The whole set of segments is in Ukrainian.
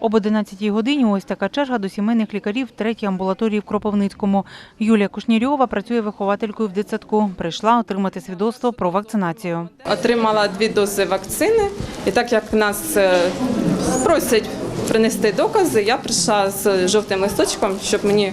Об 11 годині ось така черга до сімейних лікарів третій амбулаторії в Кропивницькому. Юлія Кушнірьова працює вихователькою в дитсадку. Прийшла отримати свідоцтво про вакцинацію. Отримала дві дози вакцини, і так як нас е, просять принести докази, я прийшла з жовтим листочком, щоб мені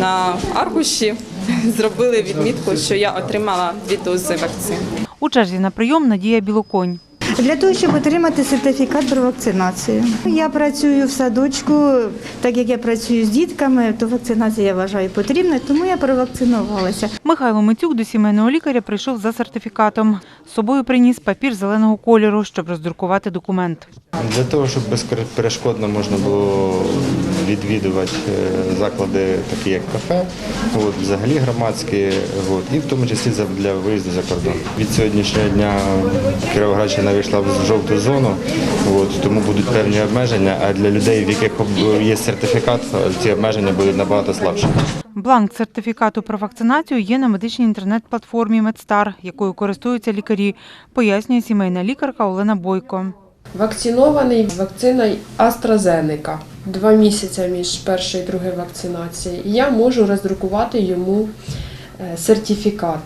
на аркуші зробили відмітку, що я отримала дві дози вакцини. У черзі на прийом Надія Білоконь. Для того, щоб отримати сертифікат про вакцинацію. Я працюю в садочку, так як я працюю з дітками, то вакцинація я вважаю потрібна, тому я провакцинувалася. Михайло Митюк до сімейного лікаря прийшов за сертифікатом. З собою приніс папір зеленого кольору, щоб роздрукувати документ. Для того, щоб безперешкодно можна було відвідувати е, заклади, такі як кафе, от, взагалі громадські, от, і в тому числі для виїзду за кордон. Від сьогоднішнього дня Кіровоградщина вийшла в жовту зону, от, тому будуть певні обмеження, а для людей, в яких є сертифікат, ці обмеження будуть набагато слабші. Бланк сертифікату про вакцинацію є на медичній інтернет-платформі Медстар, якою користуються лікарі, пояснює сімейна лікарка Олена Бойко. Вакцинований вакциною AstraZeneca. Два місяці між першою і другою вакцинацією. Я можу роздрукувати йому е, сертифікат.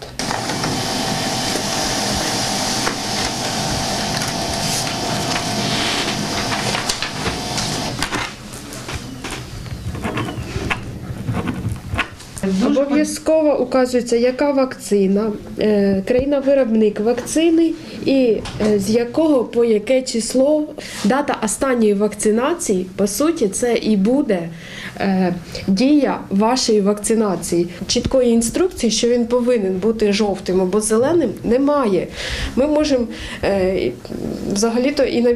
Обов'язково указується, яка вакцина, е, країна-виробник вакцини і е, з якого по яке число дата останньої вакцинації, по суті, це і буде е, дія вашої вакцинації. Чіткої інструкції, що він повинен бути жовтим або зеленим, немає. Ми можемо взагалі-то і на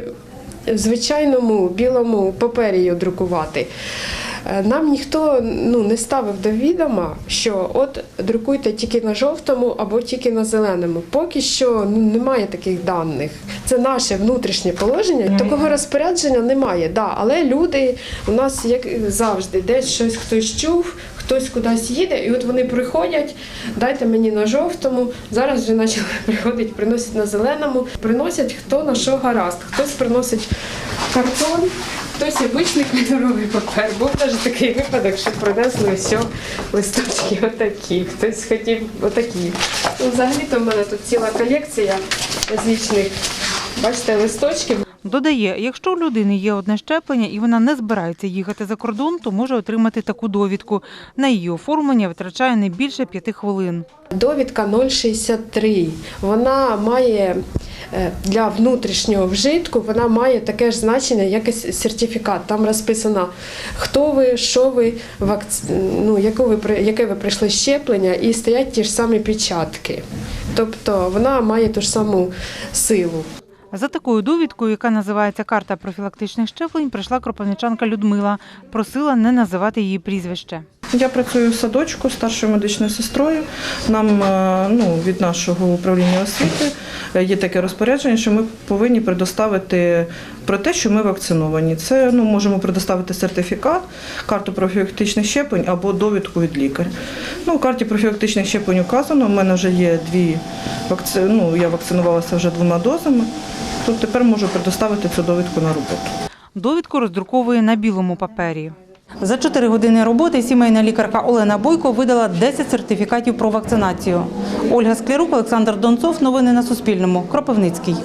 звичайному білому папері друкувати. Е, Нам ніхто ну, не ставив до відома, що от друкуйте тільки на жовтому або тільки на зеленому. Поки що ну, немає таких даних. Це наше внутрішнє положення. Такого розпорядження немає. Да, але люди у нас як завжди, десь щось хтось чув, хтось кудись їде, і от вони приходять, дайте мені на жовтому. Зараз вже почали приходити, приносять на зеленому, приносять хто на що гаразд. Хтось приносить картон. Хтось обичний кольоровий папер. Був навіть такий випадок, що принесли все листочки отакі. Хтось хотів отакі. Ну, взагалі-то в мене тут ціла колекція различних, бачите, листочків. Додає, якщо у людини є одне щеплення і вона не збирається їхати за кордон, то може отримати таку довідку. На її оформлення витрачає не більше п'яти хвилин. Довідка 063. Вона має е, для внутрішнього вжитку, вона має таке ж значення, як і сертифікат. Там розписано, хто ви, що ви, вакц... ну, яку ви, яке ви прийшли щеплення, і стоять ті ж самі печатки. Тобто вона має ту ж саму силу. За такою довідкою, яка називається карта профілактичних щеплень, прийшла кропивничанка Людмила. Просила не називати її прізвище. Я працюю в садочку старшою медичною сестрою. Нам е, ну, від нашого управління освіти е, є таке розпорядження, що ми повинні предоставити про те, що ми вакциновані. Це ну, можемо предоставити сертифікат, карту профілактичних щеплень або довідку від лікаря. Ну, у карті профілактичних щеплень указано, у мене вже є дві вакци... ну, я вакцинувалася вже двома дозами, то тепер можу предоставити цю довідку на роботу. Довідку роздруковує на білому папері. За 4 години роботи сімейна лікарка Олена Бойко видала 10 сертифікатів про вакцинацію. Ольга Склярук, Олександр Донцов. Новини на Суспільному. Кропивницький.